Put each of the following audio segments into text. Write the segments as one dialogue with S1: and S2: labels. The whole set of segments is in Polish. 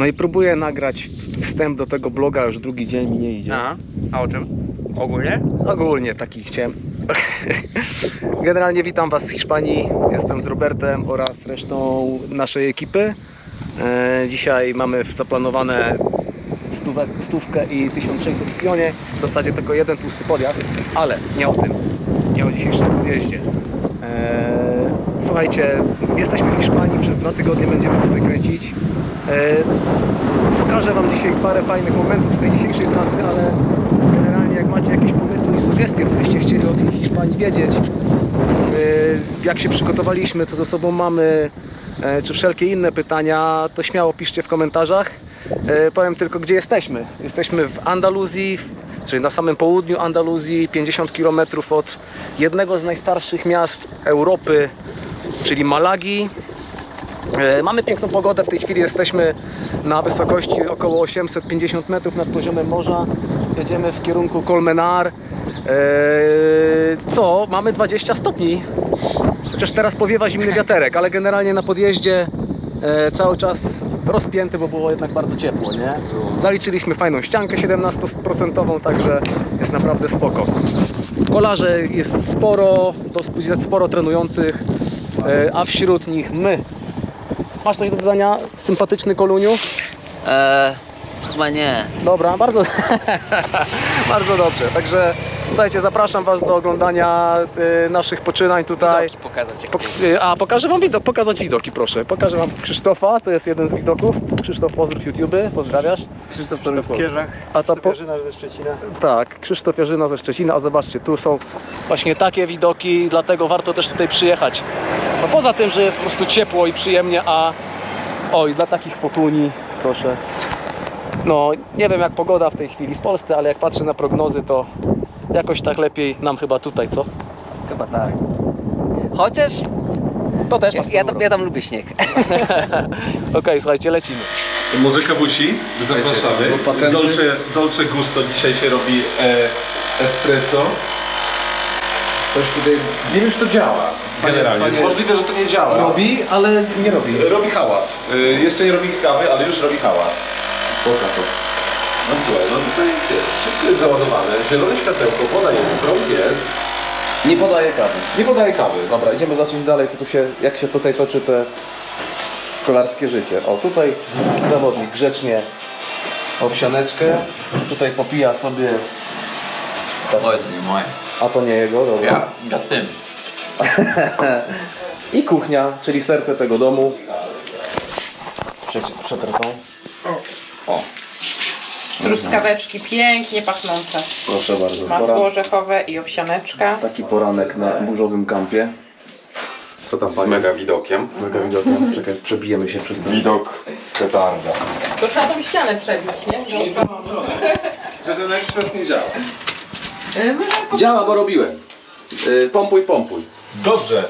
S1: No i próbuję nagrać wstęp do tego bloga, już drugi dzień mi nie idzie.
S2: A, a o czym? Ogólnie?
S1: Ogólnie taki chciałem. Generalnie witam Was z Hiszpanii. Jestem z Robertem oraz resztą naszej ekipy. E, Dzisiaj mamy zaplanowane stówkę i 1600 w pionie. W zasadzie tylko jeden tłusty podjazd, ale nie o tym. Nie o dzisiejszym podjeździe. E, Słuchajcie, jesteśmy w Hiszpanii, przez dwa tygodnie będziemy tutaj kręcić. E, Pokażę Wam dzisiaj parę fajnych momentów z tej dzisiejszej trasy, ale generalnie jak macie jakieś pomysły i sugestie, co byście chcieli o tej Hiszpanii wiedzieć, yy, jak się przygotowaliśmy, co ze sobą mamy, yy, czy wszelkie inne pytania, to śmiało piszcie w komentarzach. Powiem tylko, gdzie jesteśmy. Jesteśmy w Andaluzji, czyli na samym południu Andaluzji, 50 km od jednego z najstarszych miast Europy, czyli Malagi. E, Mamy piękną pogodę, w tej chwili jesteśmy na wysokości około 850 metrów nad poziomem morza. Jedziemy w kierunku Colmenar. E, Co? Mamy 20 stopni. Chociaż teraz powiewa zimny wiaterek, ale generalnie na podjeździe e, cały czas rozpięty, bo było jednak bardzo ciepło, nie? Zaliczyliśmy fajną ściankę 17%, także jest naprawdę spoko. Kolarze jest sporo, dosyć sporo trenujących, a wśród nich my. Masz coś do dodania, sympatyczny koluniu?
S2: Eee, chyba nie.
S1: Dobra, bardzo, bardzo dobrze. Także słuchajcie, zapraszam Was do oglądania y, naszych poczynań tutaj.
S2: Widoki pokazać jak
S1: Pok- y, a pokażę Wam widok, pokazać widoki, proszę. Pokażę Wam Krzysztofa, to jest jeden z widoków. Krzysztof, pozdrów YouTube, pozdrawiasz. Krzysztof to
S3: W Kierzach,
S1: A to po,
S3: Katarzyna ze Szczecina.
S1: tak, Krzysztof Jarzyna ze Szczecina, a zobaczcie, tu są właśnie takie widoki, dlatego warto też tutaj przyjechać. No poza tym, że jest po prostu ciepło i przyjemnie, a oj, dla takich fotuni, proszę. No, nie wiem jak pogoda w tej chwili w Polsce, ale jak patrzę na prognozy, to jakoś tak lepiej nam chyba tutaj, co?
S2: Chyba tak. Chociaż
S1: To też
S2: ja,
S1: ma
S2: ja, tam, ja tam lubię śnieg.
S1: Okej, słuchajcie, lecimy.
S4: Muzyka Busi, zapraszamy. Dolce, Dolce Gusto dzisiaj się robi e, espresso.
S1: Coś tutaj
S4: Nie wiem czy to działa generalnie.
S1: panie-
S4: Możliwe, że to nie działa.
S1: robi, ale nie robi.
S4: Robi hałas. E, jeszcze nie robi kawy, ale już robi hałas.
S1: Poka to.
S4: No słuchaj, no tutaj wiesz, wszystko jest załadowane. Zielone światełko, woda jest, prąd jest.
S1: Nie podaje kawy. Nie podaje kawy. Dobra, idziemy zacząć dalej, co tu się, jak się tutaj toczy te kolarskie życie. O, tutaj zawodnik grzecznie owsianeczkę. Tutaj popija sobie,
S2: Oj, to nie moje.
S1: A to nie jego, dobra.
S2: ja tym.
S1: I kuchnia, czyli serce tego domu. Tą. O,
S5: Truskaweczki pięknie pachnące.
S1: proszę bardzo.
S5: Masło
S1: Pora-
S5: orzechowe i owsianeczka.
S1: Taki poranek na burzowym kampie. Co tam
S4: Z mega widokiem.
S1: Mega widokiem. Czekaj, przebijemy się przez ten.
S4: Widok petarda.
S5: To trzeba tą ścianę przebić, nie?
S4: Że ten ekspres nie działa.
S5: Yy,
S1: Działa, bo robiłem. Yy, pompuj, pompuj.
S4: Dobrze.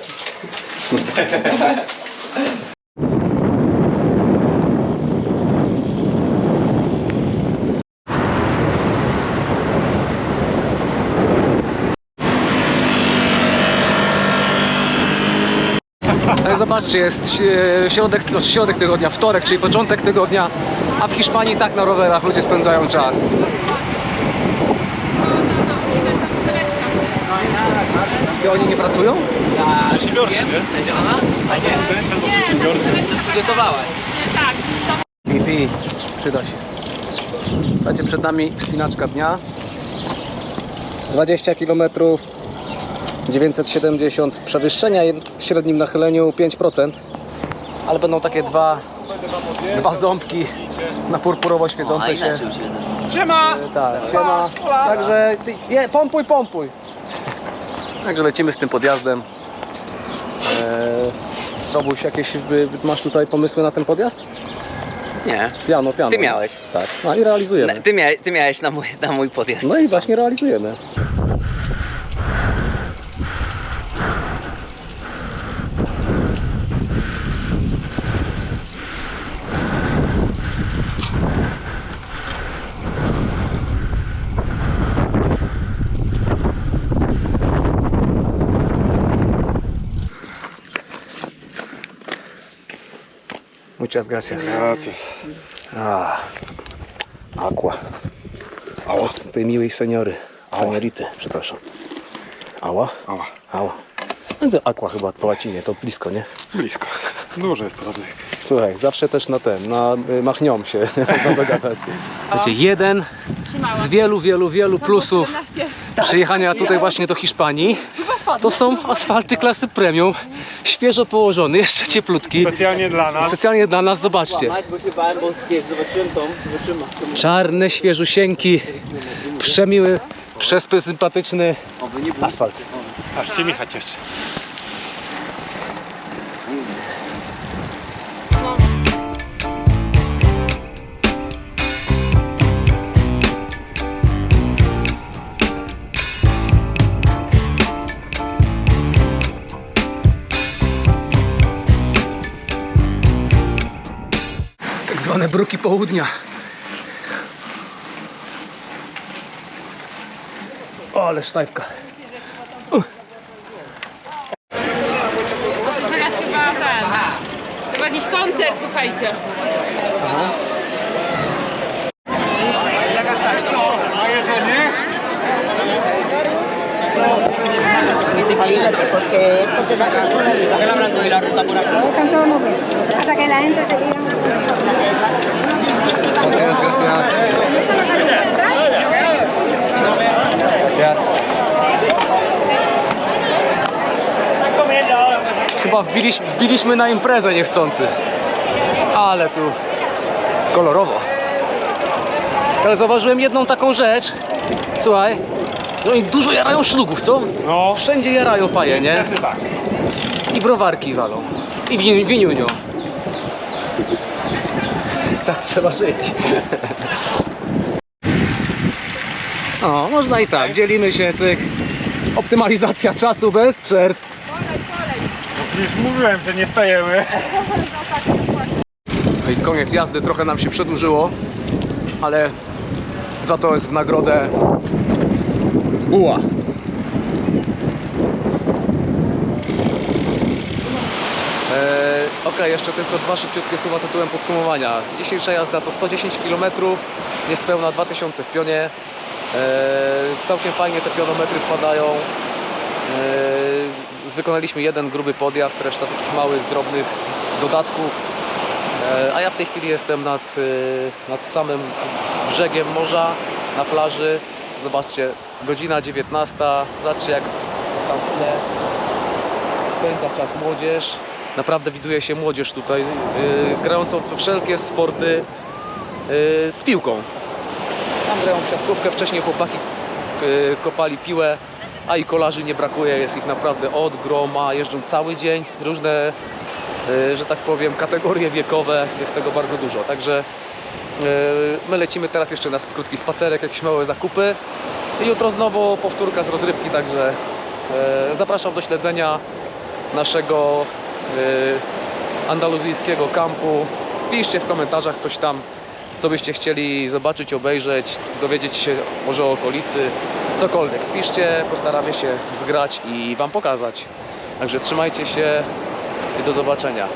S1: Ale zobaczcie, jest e, środek, znaczy środek tygodnia, wtorek, czyli początek tygodnia, a w Hiszpanii tak na rowerach ludzie spędzają czas. I oni nie pracują?
S4: Przedsiębiorcy, nie?
S2: Przygotowałaś.
S1: Pi, przyda się. Słuchajcie, przed nami wspinaczka dnia. 20 km, 970 przewyższenia, w średnim nachyleniu 5%. Ale będą takie dwa, dwa ząbki na purpurowo
S2: A
S1: świecące się.
S4: Siema!
S1: Tak, siema. Także ty, je, pompuj, pompuj. Także lecimy z tym podjazdem. Eee, Robuś, jakieś y, masz tutaj pomysły na ten podjazd?
S2: Nie.
S1: Piano, piano.
S2: Ty miałeś.
S1: Tak, no i realizujemy.
S2: Ty, mia, ty miałeś na mój, na mój podjazd.
S1: No i właśnie realizujemy. Muchas gracias.
S3: Gracias.
S1: Ah, aqua. Od tej miłej seniory. Seniority, przepraszam. Ała?
S3: Ała.
S1: Ała. No to aqua chyba po łacinie, to blisko, nie?
S3: Blisko. Dużo jest podobnych.
S1: Słuchaj, zawsze też na ten, na y, machnią się dogadać. Wiecie, jeden z wielu, wielu, wielu plusów przyjechania tutaj właśnie do Hiszpanii to są asfalty klasy premium, świeżo położony, jeszcze cieplutki.
S3: Specjalnie dla nas.
S1: Specjalnie dla nas, zobaczcie. Czarne, świeżusieńki, przemiły, przespy sympatyczny asfalt.
S3: Aż się Micha cieszy.
S1: Bruki południa. O, ale sztajfka.
S5: Teraz chyba ten. Chyba jakiś koncert, słuchajcie.
S6: porque esto hablando de la ruta por acá. Hasta que la gente te diga.
S1: Gracias, gracias. Gracias. Chyba wbiliśmy, wbiliśmy na imprezę niechcący. Ale tu kolorowo. Ale zauważyłem jedną taką rzecz. Słuchaj, że oni dużo jarają szlugów, co?
S3: No.
S1: Wszędzie jarają faje, nie?
S3: Niestety tak.
S1: I browarki walą. I win, winiunio. Tak trzeba żyć. O, można i tak. Dzielimy się, cyk. Optymalizacja czasu bez przerw.
S3: Już mówiłem, że nie stajemy.
S1: No i koniec jazdy trochę nam się przedłużyło, ale za to jest w nagrodę buła. Eee, ok, jeszcze tylko dwa szybciutkie słowa tytułem podsumowania. Dzisiejsza jazda to 110 km, niespełna 2000 w pionie. Eee, całkiem fajnie te pionometry wpadają. Eee, wykonaliśmy jeden gruby podjazd, reszta takich małych, drobnych dodatków. E, A ja w tej chwili jestem nad, y, nad samym brzegiem morza, na plaży. Zobaczcie, godzina 19. Zobaczcie jak tam tle spędza czas młodzież. Naprawdę widuje się młodzież tutaj, y, grającą we wszelkie sporty y, z piłką. Tam grają w siatkówkę, wcześniej chłopaki y, kopali piłę, a i kolarzy nie brakuje, jest ich naprawdę od groma, jeżdżą cały dzień, różne y, że tak powiem, kategorie wiekowe, jest tego bardzo dużo. Także y, my lecimy teraz jeszcze na krótki spacerek, jakieś małe zakupy. I jutro znowu powtórka z rozrywki, także y, zapraszam do śledzenia naszego andaluzyjskiego kampu. Piszcie w komentarzach coś tam, co byście chcieli zobaczyć, obejrzeć, dowiedzieć się może o okolicy, cokolwiek. Piszcie, postaramy się zgrać i Wam pokazać. Także trzymajcie się i do zobaczenia.